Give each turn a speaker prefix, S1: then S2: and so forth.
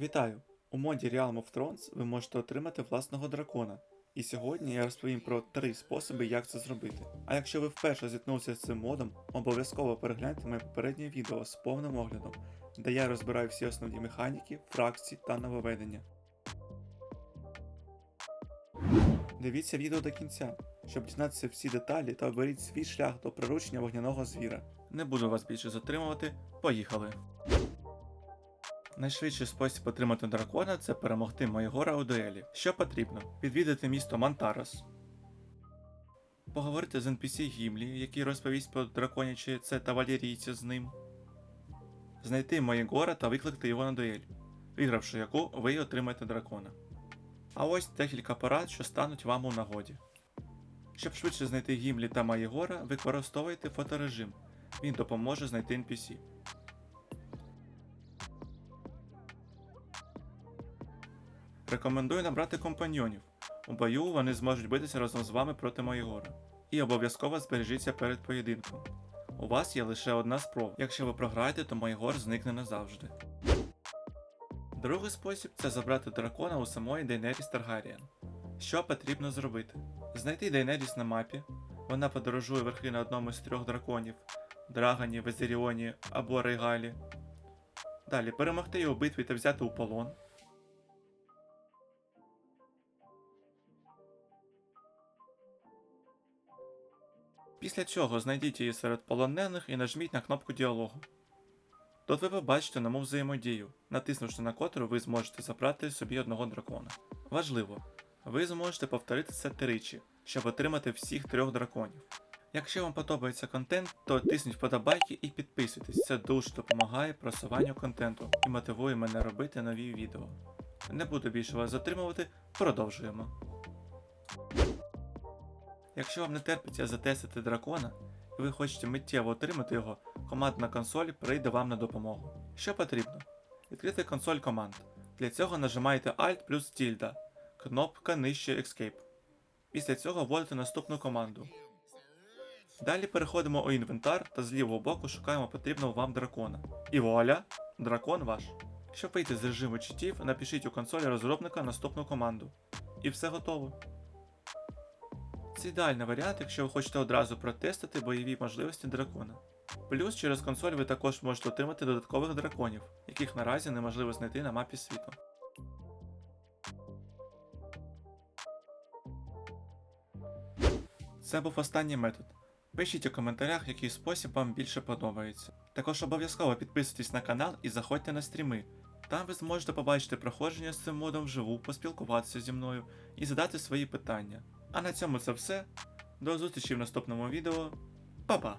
S1: Вітаю! У моді Realm of Thrones ви можете отримати власного дракона. І сьогодні я розповім про три способи, як це зробити. А якщо ви вперше зіткнувся з цим модом, обов'язково перегляньте моє попереднє відео з повним оглядом, де я розбираю всі основні механіки, фракції та нововведення. Дивіться відео до кінця, щоб дізнатися всі деталі та оберіть свій шлях до приручення вогняного звіра. Не буду вас більше затримувати. Поїхали! Найшвидший спосіб отримати дракона це перемогти Майгора у дуелі. Що потрібно? Відвідати місто Монтарос, поговорити з NPC Гімлі, який розповість про драконячі це та валерійця з ним, знайти Майгора та викликати його на дуель, вигравши яку ви отримаєте дракона. А ось декілька порад, що стануть вам у нагоді. Щоб швидше знайти Гімлі та Майгора, використовуйте фоторежим. Він допоможе знайти NPC. Рекомендую набрати компаньйонів. У бою вони зможуть битися разом з вами проти Майгора. І обов'язково збережіться перед поєдинком. У вас є лише одна спроба. Якщо ви програєте, то Майгор зникне назавжди. Другий спосіб це забрати дракона у самої Дейнеріс Таргаріен. Що потрібно зробити? Знайти Дейнеріс на мапі. Вона подорожує верхи на одному з трьох драконів Драгані, Везеріоні або Рейгалі. Далі перемогти її у битві та взяти у полон. Після цього знайдіть її серед полонених і нажміть на кнопку діалогу. Тут ви побачите нову взаємодію, натиснувши на котру ви зможете забрати собі одного дракона. Важливо, ви зможете повторити це тричі, щоб отримати всіх трьох драконів. Якщо вам подобається контент, то тисніть вподобайки і підписуйтесь, це дуже допомагає просуванню контенту і мотивує мене робити нові відео. Не буду більше вас затримувати, продовжуємо. Якщо вам не терпиться затестити дракона, і ви хочете миттєво отримати його, командна консоль прийде вам на допомогу. Що потрібно? Відкрити консоль команд. Для цього нажимаєте Alt плюс тільда, кнопка нижче Escape. Після цього вводите наступну команду. Далі переходимо у інвентар та з лівого боку шукаємо потрібного вам дракона. І вуаля! Дракон ваш. Щоб вийти з режиму читів, напишіть у консолі розробника наступну команду. І все готово. Це ідеальний варіант, якщо ви хочете одразу протестити бойові можливості дракона. Плюс через консоль ви також можете отримати додаткових драконів, яких наразі неможливо знайти на мапі світу. Це був останній метод. Пишіть у коментарях, який спосіб вам більше подобається. Також обов'язково підписуйтесь на канал і заходьте на стріми. Там ви зможете побачити проходження з цим модом вживу, поспілкуватися зі мною і задати свої питання. А на цьому це все. До зустрічі в наступному відео. Па-па!